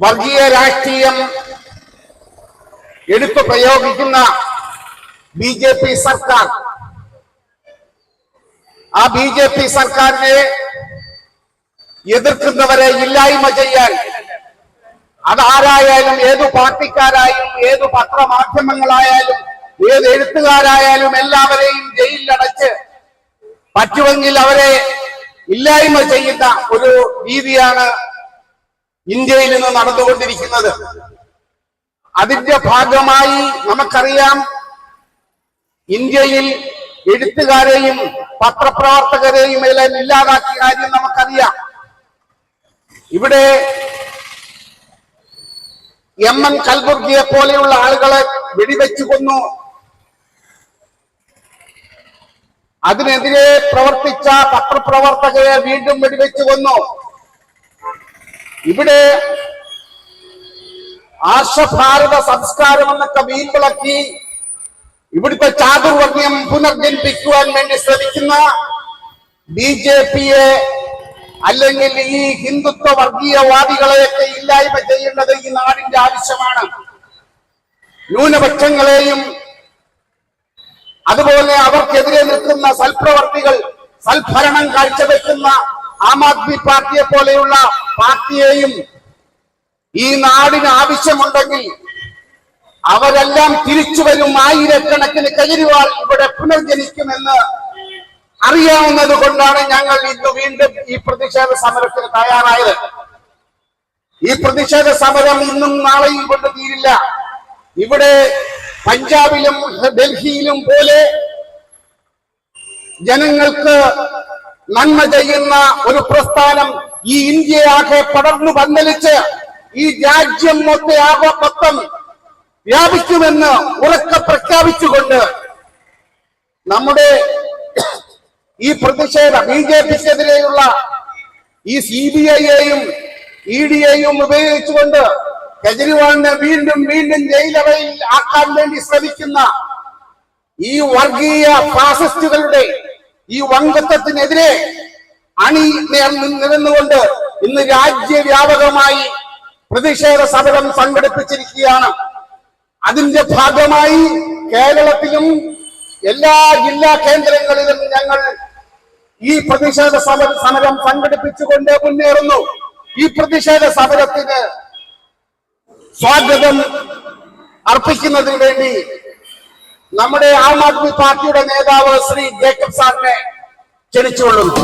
വർഗീയ രാഷ്ട്രീയം എടുത്തു പ്രയോഗിക്കുന്ന ബി ജെ പി സർക്കാർ. ആ ബി ജെ പി സർക്കാരിനെ എതിർക്കുന്നവരെ ഇല്ലായ്മ ചെയ്യാൻ അതാരായാലും ഏതു പാർട്ടിക്കാരായാലും ഏതു പത്രമാധ്യമങ്ങളായാലും ഏത് എഴുത്തുകാരായാലും എല്ലാവരെയും ജയിലിലടച്ച് പറ്റുമെങ്കിൽ അവരെ ഇല്ലായ്മ ചെയ്യുന്ന ഒരു രീതിയാണ് ഇന്ത്യയിൽ നിന്ന് നടന്നുകൊണ്ടിരിക്കുന്നത്. അതിന്റെ ഭാഗമായി നമുക്കറിയാം ഇന്ത്യയിൽ എഴുത്തുകാരെയും പത്രപ്രവർത്തകരെയും എല്ലാം ഇല്ലാതാക്കിയ കാര്യം നമുക്കറിയാം. ഇവിടെ എം എൻ കൽബുർഗിയെ പോലെയുള്ള ആളുകളെ വെടിവെച്ചു കൊന്നു. അതിനെതിരെ പ്രവർത്തിച്ച പത്രപ്രവർത്തകരെ വീണ്ടും വെടിവെച്ചു കൊന്നു. ഇവിടെ ആർഷഭാരത സംസ്കാരം എന്നൊക്കെ വീമ്പിളക്കി ഇവിടുത്തെ ചാതുർവർണയം പുനർജനിപ്പിക്കുവാൻ വേണ്ടി ശ്രമിക്കുന്ന ബി ജെ പിയെ അല്ലെങ്കിൽ ഈ ഹിന്ദുത്വ വർഗീയവാദികളെയൊക്കെ ഇല്ലായ്മ ചെയ്യേണ്ടത് ഈ നാടിന്റെ ആവശ്യമാണ്. ന്യൂനപക്ഷങ്ങളെയും അതുപോലെ അവർക്കെതിരെ നിൽക്കുന്ന സൽപ്രവർത്തികൾ സൽഭരണം കാഴ്ചവെക്കുന്ന ആം ആദ്മി പാർട്ടിയെ പോലെയുള്ള പാർട്ടിയെയും ഈ നാടിന് ആവശ്യമുണ്ടെങ്കിൽ അവരെല്ലാം തിരിച്ചു വരും ആയിരക്കണക്കിന് കെജ്രിവാൾ ഇവിടെ പുനർജനിക്കുമെന്ന് അറിയാവുന്നത് കൊണ്ടാണ് ഞങ്ങൾ ഇന്ന് വീണ്ടും ഈ പ്രതിഷേധ സമരത്തിന് തയ്യാറായത്. ഈ പ്രതിഷേധ സമരം ഇന്നും നാളെയും കൊണ്ട് തീരില്ല. ഇവിടെ പഞ്ചാബിലും ഡൽഹിയിലും പോലെ ജനങ്ങൾക്ക് നന്മ ചെയ്യുന്ന ഒരു പ്രസ്ഥാനം ഈ ഇന്ത്യയാകെ പടർന്നു പന്തലിച്ച് ഈ രാജ്യം മൊത്തം ആകെ മൊത്തം വ്യാപിക്കുമെന്ന് ഉറക്കെ പ്രഖ്യാപിച്ചുകൊണ്ട് നമ്മുടെ ഈ പ്രതിഷേധ ബി ജെ പിക്കെതിരെയുള്ള ഈ സി ബി ഐയെയും ഇ ഡിയെയും ഉപയോഗിച്ചുകൊണ്ട് കെജ്രിവാളിനെ വീണ്ടും വീണ്ടും ജയിലറയിൽ ആക്കാൻ വേണ്ടി ശ്രമിക്കുന്ന ഈ വർഗീയ ഫാസിസ്റ്റുകളുടെ ഈ വങ്കത്വത്തിനെതിരെ അണി നിലനിന്നുകൊണ്ട് ഇന്ന് രാജ്യവ്യാപകമായി പ്രതിഷേധ സമരം സംഘടിപ്പിച്ചിരിക്കുകയാണ്. അതിന്റെ ഭാഗമായി കേരളത്തിലും എല്ലാ ജില്ലാ കേന്ദ്രങ്ങളിലും ഞങ്ങൾ ഈ പ്രതിഷേധ സമര സമരം സംഘടിപ്പിച്ചുകൊണ്ട് മുന്നേറുന്നു. ഈ പ്രതിഷേധ സമരത്തിന് സ്വാഗതം അർപ്പിക്കുന്നതിന് വേണ്ടി നമ്മുടെ ആം ആദ്മി പാർട്ടിയുടെ നേതാവ് ശ്രീ ജേക്കബ് സാറിനെ ക്ഷണിച്ചുകൊള്ളുന്നു.